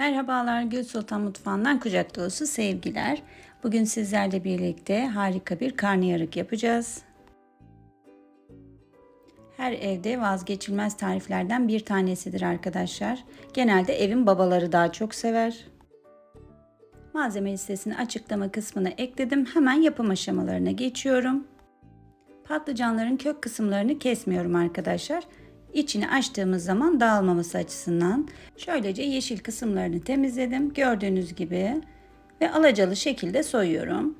Merhabalar Gül Sultan Mutfağı'ndan kucak dolusu sevgiler. Bugün sizlerle birlikte harika bir karnıyarık yapacağız. Her evde vazgeçilmez tariflerden bir tanesidir arkadaşlar. Genelde evin babaları daha çok sever. Malzeme listesini açıklama kısmına ekledim. Hemen yapım aşamalarına geçiyorum. Patlıcanların kök kısımlarını kesmiyorum arkadaşlar. İçini açtığımız zaman dağılmaması açısından şöylece yeşil kısımlarını temizledim. Gördüğünüz gibi ve alacalı şekilde soyuyorum.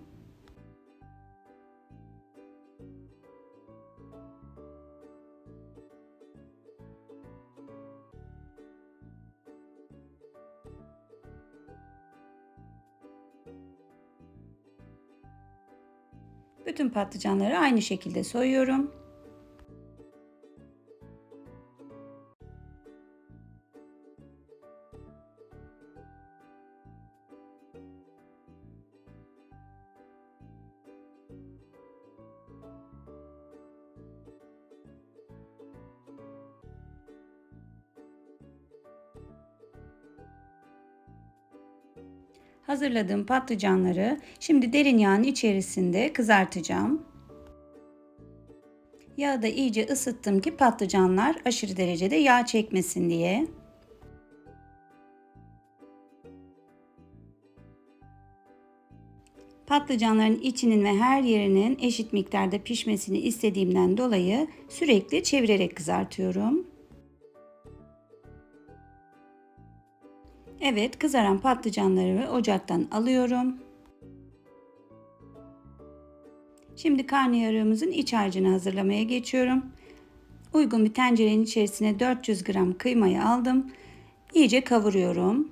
Bütün patlıcanları aynı şekilde soyuyorum. Hazırladığım patlıcanları şimdi derin yağın içerisinde kızartacağım. Yağı da iyice ısıttım ki patlıcanlar aşırı derecede yağ çekmesin diye. Patlıcanların içinin ve her yerinin eşit miktarda pişmesini istediğimden dolayı sürekli çevirerek kızartıyorum. Evet, kızaran patlıcanları ocaktan alıyorum. Şimdi karnıyarığımızın iç harcını hazırlamaya geçiyorum. Uygun bir tencerenin içerisine 400 gram kıymayı aldım. İyice kavuruyorum.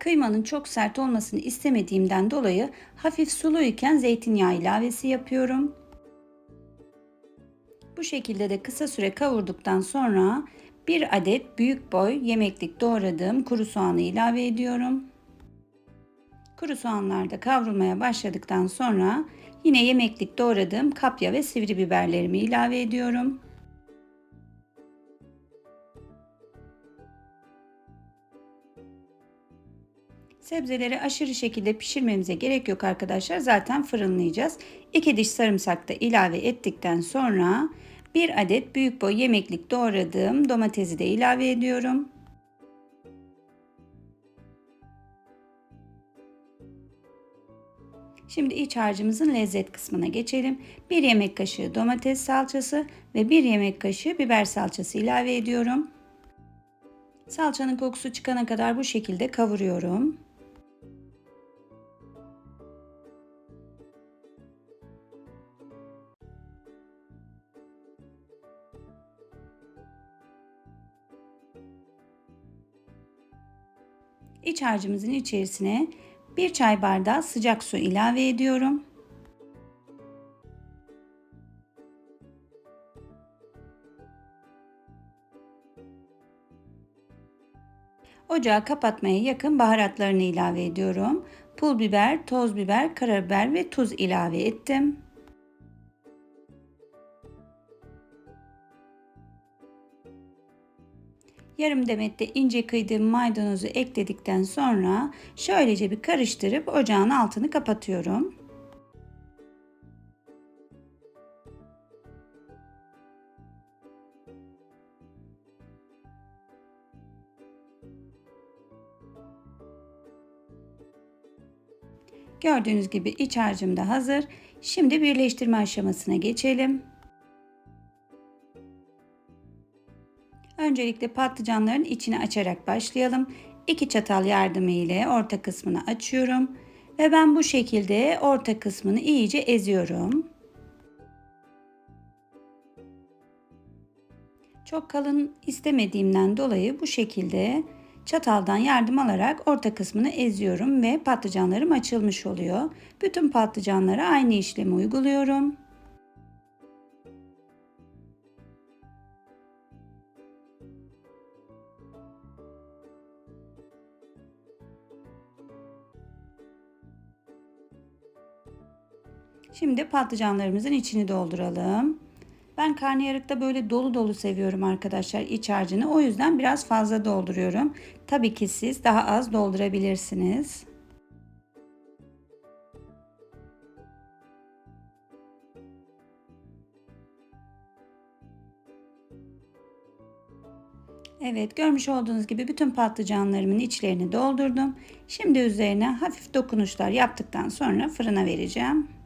Kıymanın çok sert olmasını istemediğimden dolayı hafif suluyken zeytinyağı ilavesi yapıyorum. Bu şekilde de kısa süre kavurduktan sonra bir adet büyük boy yemeklik doğradığım kuru soğanı ilave ediyorum. Kuru soğanlar da kavrulmaya başladıktan sonra yine yemeklik doğradığım kapya ve sivri biberlerimi ilave ediyorum. Sebzeleri aşırı şekilde pişirmemize gerek yok arkadaşlar. Zaten fırınlayacağız. 2 diş sarımsak da ilave ettikten sonra bir adet büyük boy yemeklik doğradığım domatesi de ilave ediyorum. Şimdi iç harcımızın lezzet kısmına geçelim. 1 yemek kaşığı domates salçası ve 1 yemek kaşığı biber salçası ilave ediyorum. Salçanın kokusu çıkana kadar bu şekilde kavuruyorum. İç harcımızın içerisine bir çay bardağı sıcak su ilave ediyorum. Ocağı kapatmaya yakın baharatlarını ilave ediyorum. Pul biber, toz biber, karabiber ve tuz ilave ettim. Yarım demette ince kıydığım maydanozu ekledikten sonra şöylece bir karıştırıp ocağın altını kapatıyorum. Gördüğünüz gibi iç harcım da hazır. Şimdi birleştirme aşamasına geçelim. Öncelikle patlıcanların içini açarak başlayalım. İki çatal yardımı ile orta kısmını açıyorum ve ben bu şekilde orta kısmını iyice eziyorum. Çok kalın istemediğimden dolayı bu şekilde çataldan yardım alarak orta kısmını eziyorum ve patlıcanlarım açılmış oluyor. Bütün patlıcanlara aynı işlemi uyguluyorum. Şimdi patlıcanlarımızın içini dolduralım. Ben karnıyarıkta böyle dolu dolu seviyorum arkadaşlar iç harcını. O yüzden biraz fazla dolduruyorum. Tabii ki siz daha az doldurabilirsiniz. Evet görmüş olduğunuz gibi bütün patlıcanlarımın içlerini doldurdum. Şimdi üzerine hafif dokunuşlar yaptıktan sonra fırına vereceğim.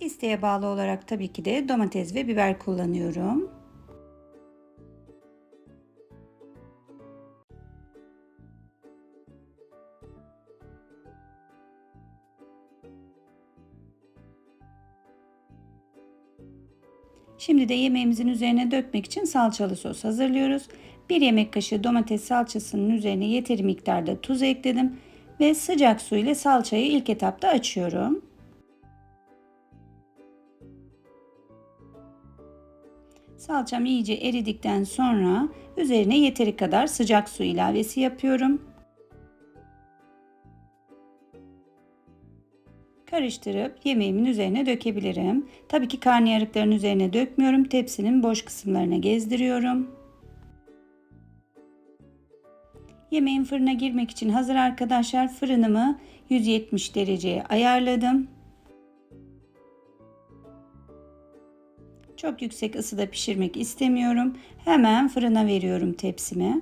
İsteğe bağlı olarak tabii ki de domates ve biber kullanıyorum. Şimdi de yemeğimizin üzerine dökmek için salçalı sos hazırlıyoruz. 1 yemek kaşığı domates salçasının üzerine yeteri miktarda tuz ekledim ve sıcak su ile salçayı ilk etapta açıyorum. Salçam iyice eridikten sonra üzerine yeteri kadar sıcak su ilavesi yapıyorum. Karıştırıp yemeğimin üzerine dökebilirim. Tabii ki karnıyarıkların üzerine dökmüyorum. Tepsinin boş kısımlarına gezdiriyorum. Yemeğin fırına girmek için hazır arkadaşlar. Fırınımı 170 dereceye ayarladım. Çok yüksek ısıda pişirmek istemiyorum. Hemen fırına veriyorum tepsimi.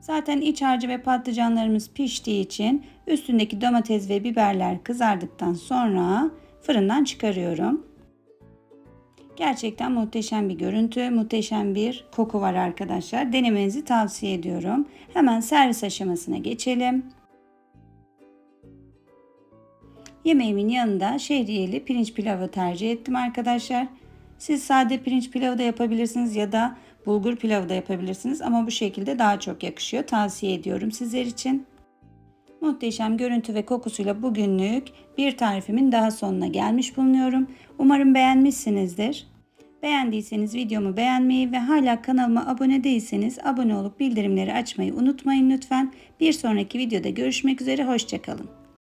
Zaten iç harcı ve patlıcanlarımız piştiği için üstündeki domates ve biberler kızardıktan sonra fırından çıkarıyorum. Gerçekten muhteşem bir görüntü, muhteşem bir koku var arkadaşlar. Denemenizi tavsiye ediyorum. Hemen servis aşamasına geçelim. Yemeğimin yanında şehriyeli pirinç pilavı tercih ettim arkadaşlar. Siz sade pirinç pilavı da yapabilirsiniz ya da bulgur pilavı da yapabilirsiniz ama bu şekilde daha çok yakışıyor. Tavsiye ediyorum sizler için. Muhteşem görüntü ve kokusuyla bugünlük bir tarifimin daha sonuna gelmiş bulunuyorum. Umarım beğenmişsinizdir. Beğendiyseniz videomu beğenmeyi ve hala kanalıma abone değilseniz abone olup bildirimleri açmayı unutmayın lütfen. Bir sonraki videoda görüşmek üzere hoşçakalın.